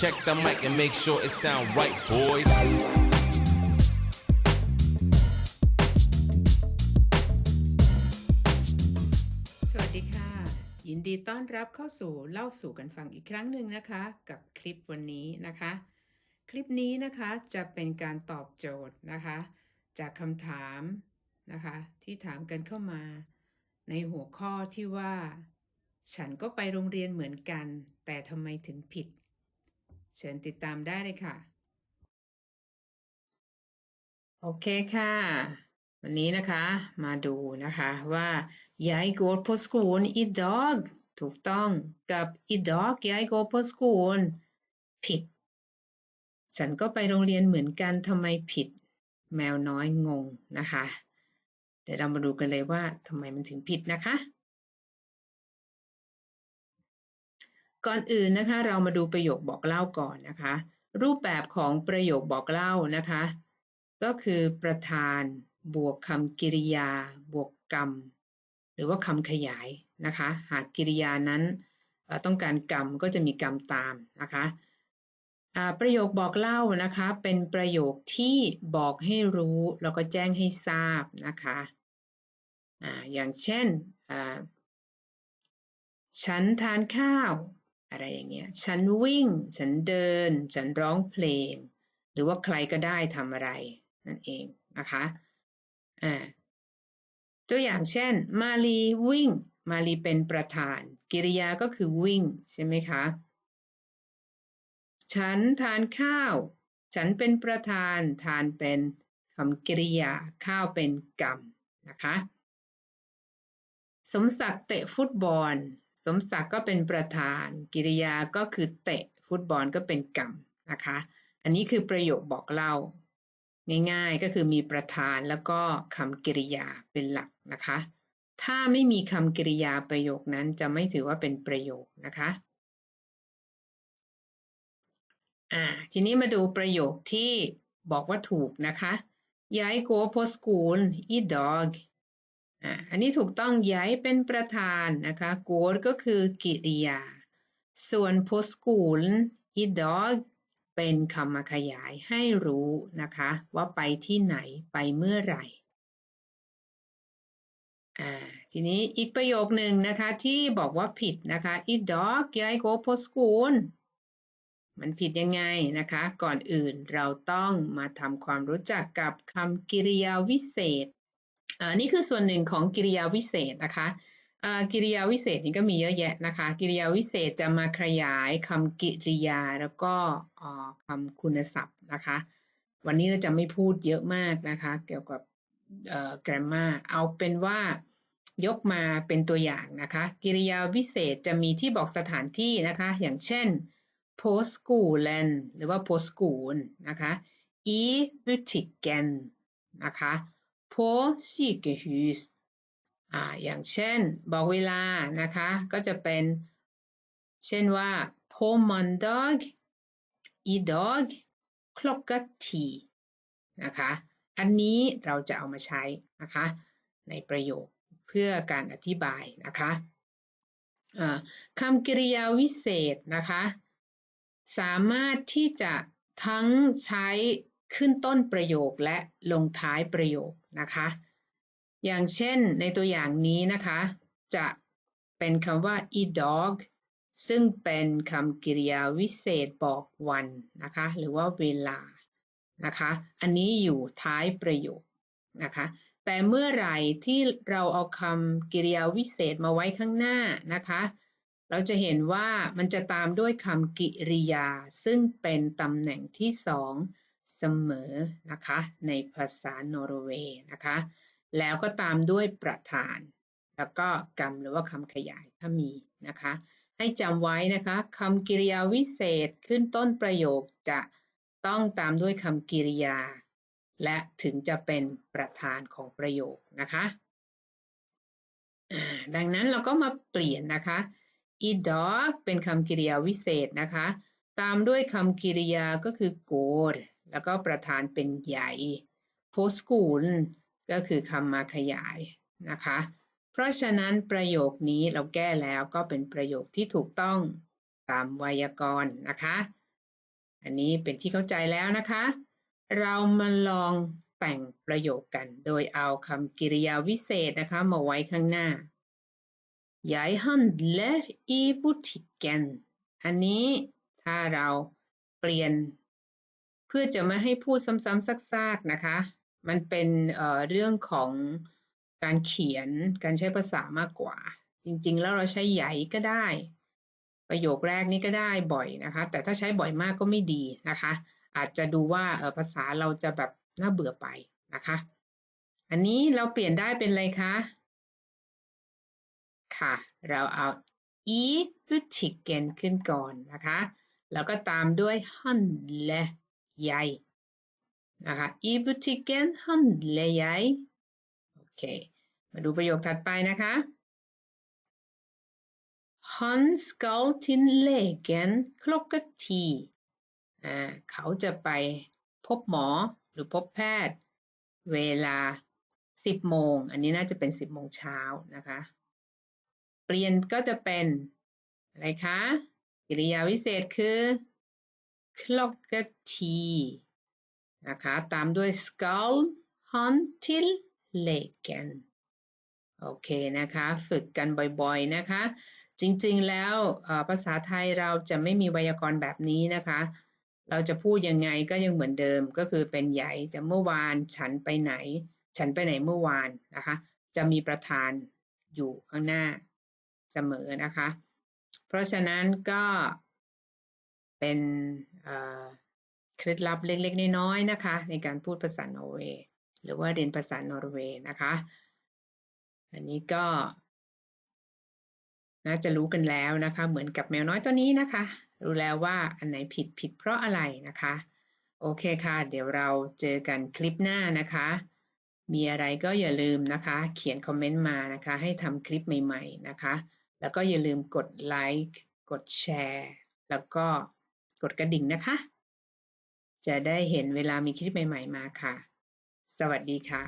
Check the mic and make sure it sound right, boys. สวัสดีค่ะ ยินดีต้อนรับเข้าสู่เล่าสู่กันฟังอีกครั้งหนึ่งนะคะ กับคลิปวันนี้นะคะ คลิปนี้นะคะจะเป็นการตอบโจทย์นะคะ จากคำถามนะคะ ที่ถามกันเข้ามา ในหัวข้อที่ว่า ฉันก็ไปโรงเรียนเหมือนกัน แต่ทำไมถึงผิด เชิญติดตามได้เลยค่ะ โอเคค่ะ วันนี้นะคะมาดูนะคะว่า jeg går på skolen i dag ถูกต้องกับ i dag jeg går på skolen ผิด ฉันก็ไปโรงเรียนเหมือนกันทำไมผิด แมวน้อยงงนะคะ เดี๋ยวเรามาดูกันเลยว่าทำไมมันถึงผิดนะคะ ก่อนอื่นนะคะ เรามาดูประโยคบอกเล่าก่อนนะคะ รูปแบบของประโยคบอกเล่านะคะ ก็คือประธานบวกคำกริยา บวกกรรม หรือว่าคำขยายนะคะ หากกริยานั้นต้องการกรรมก็จะมีกรรมตามนะคะประโยคบอกเล่านะคะเป็นประโยคที่บอกให้รู้แล้วก็แจ้งให้ทราบนะคะออย่างเช่น ฉันทานข้าว อะไรอย่างเงี้ย ฉันวิ่ง ฉันเดิน ฉันร้องเพลง หรือว่าใครก็ได้ทำอะไร นั่นเองนะคะอ่าตัวอย่างเช่น มาลีวิ่ง มาลีเป็นประธานกริยาก็คือวิ่ง ใช่ไหมคะ ฉันทานข้าว ฉันเป็นประธาน ทานเป็นคำกริยา ข้าวเป็นกรรมนะคะ สมศักดิ์เตะฟุตบอล สมศักดิ์ก็เป็นประธาน กิริยาก็คือเตะ ฟุตบอลก็เป็นกรรมนะคะ อันนี้คือประโยคบอกเล่า ง่ายๆก็คือมีประธานแล้วก็คำกริยาเป็นหลักนะคะ ถ้าไม่มีคำกริยาประโยคนั้นจะไม่ถือว่าเป็นประโยคนะคะอ่าทีนี้มาดูประโยคที่บอกว่าถูกนะคะ Jeg går på skolen i dag อ่าอันนี้ถูกต้องย้ายเป็นประธานนะคะ går ก็คือกิริยา ส่วน på skolen i dag เป็นคำมาขยายให้รู้นะคะ ว่าไปที่ไหนไปเมื่อไหร่อ่าทีนี้อีกประโยคหนึ่งนะคะที่บอกว่าผิดนะคะ i dag jeg går på skolen มันผิดยังไงนะคะ ก่อนอื่นเราต้องมาทำความรู้จักกับคำกริยาวิเศษ อ่านี่คือส่วนหนึ่งของกริยาวิเศษนะคะกิริยาวิเศษนี่ก็มีเยอะแยะนะคะ กิริยาวิเศษจะมาขยายคำกริยาแล้วก็คำคุณศัพท์นะคะ วันนี้เราจะไม่พูดเยอะมากนะคะ เกี่ยวกับเอ่อ grammar เอาเป็นว่ายกมาเป็นตัวอย่างนะคะ กิริยาวิเศษจะมีที่บอกสถานที่นะคะ อย่างเช่น på skolen หรือว่า på skolen นะคะ i butikken นะคะ på sykehus อ่า อย่างเช่น บอกเวลานะคะ ก็จะเป็น เช่นว่า på mandag i dag klockan ti นะคะ อันนี้เราจะเอามาใช้นะคะ ในประโยคเพื่อการอธิบายนะคะคำกริยาวิเศษนะคะ สามารถที่จะทั้งใช้ ขึ้นต้นประโยคและลงท้ายประโยคนะคะ อย่างเช่นในตัวอย่างนี้นะคะ จะเป็นคำว่า e dog ซึ่งเป็นคำกริยาวิเศษบอกวันนะคะ หรือว่าเวลานะคะ อันนี้อยู่ท้ายประโยคนะคะ แต่เมื่อไหร่ที่เราเอาคำกริยาวิเศษมาไว้ข้างหน้านะคะ เราจะเห็นว่ามันจะตามด้วยคำกริยา ซึ่งเป็นตำแหน่งที่สอง เสมอนะคะในภาษานอร์เวย์นะคะแล้วก็ตามด้วยประธาน แล้วก็กรรมหรือว่าคำขยายถ้ามีนะคะให้จำไว้นะคะคำกริยาวิเศษขึ้นต้นประโยคจะต้องตามด้วยคำกริยา และถึงจะเป็นประธานของประโยคนะคะดังนั้นเราก็มาเปลี่ยนนะคะ i dag เป็นคำกริยาวิเศษนะคะ ตามด้วยคำกริยาก็คือ går แล้วก็ประธานเป็นใหญ่ på skolen ก็คือคำมาขยายนะคะ เพราะฉะนั้นประโยคนี้เราแก้แล้วก็เป็นประโยคที่ถูกต้องตามไวยากรณ์นะคะ อันนี้เป็นที่เข้าใจแล้วนะคะ เรามาลองแต่งประโยคกัน โดยเอาคำกริยาวิเศษนะคะ มาไว้ข้างหน้า Jeg handler i butikken อันนี้ถ้าเราเปลี่ยน เพื่อจะไม่ให้พูดซ้ำๆซากๆนะคะ มันเป็นเเรื่องของการเขียนการใช้ภาษามากกว่า จริงๆ แล้วเราใช้ใหญ่ก็ได้ ประโยคแรกนี้ก็ได้บ่อยนะคะ แต่ถ้าใช้บ่อยมากก็ไม่ดีนะคะ อาจจะดูว่าภาษาเราจะแบบน่าเบื่อไปนะคะ อันนี้เราเปลี่ยนได้เป็นอะไรคะค่ะ เราเอา i butikken ขึ้นก่อนนะคะ แล้วก็ตามด้วย handle jeg นะคะ i butikken handler jeg โอเค มาดูประโยคถัดไปนะคะ Han skal til legen klokka ti อ่าเขาจะไปพบหมอหรือพบแพทย์ เวลา 10โมง อันนี้น่าจะเป็น 10โมงเช้านะคะ เปลี่ยนก็จะเป็นอะไรคะกริยาวิเศษคือ klokka ti นะคะตามด้วย skal han til legen โอเคนะคะ ฝึกกันบ่อยๆนะคะ จริงๆแล้วภาษาไทยเราจะไม่มีไวยากรณ์แบบนี้นะคะ เราจะพูดยังไงก็ยังเหมือนเดิมก็คือเป็นใหญ่จะเมื่อวานฉันไปไหน ฉันไปไหนเมื่อวานนะคะ จะมีประธานอยู่ข้างหน้าเสมอนะคะ เพราะฉะนั้นก็เป็น เคล็ดลับเล็กๆ น้อยๆนะคะ ในการพูดภาษานอร์เวย์หรือว่าเรียนภาษานอร์เวย์นะคะ อันนี้ก็น่าจะรู้กันแล้วนะคะ เหมือนกับแมวน้อยตัวนี้นะคะ รู้แล้วว่าอันไหนผิดผิดเพราะอะไรนะคะ โอเคค่ะ เดี๋ยวเราเจอกันคลิปหน้านะคะ มีอะไรก็อย่าลืมนะคะ เขียนคอมเมนต์มานะคะ ให้ทำคลิปใหม่ ๆ นะคะ แล้วก็อย่าลืมกดไลค์ กดแชร์ แล้วก็ กดกระดิ่งนะคะ จะได้เห็นเวลามีคลิปใหม่ ๆ มาค่ะ สวัสดีค่ะ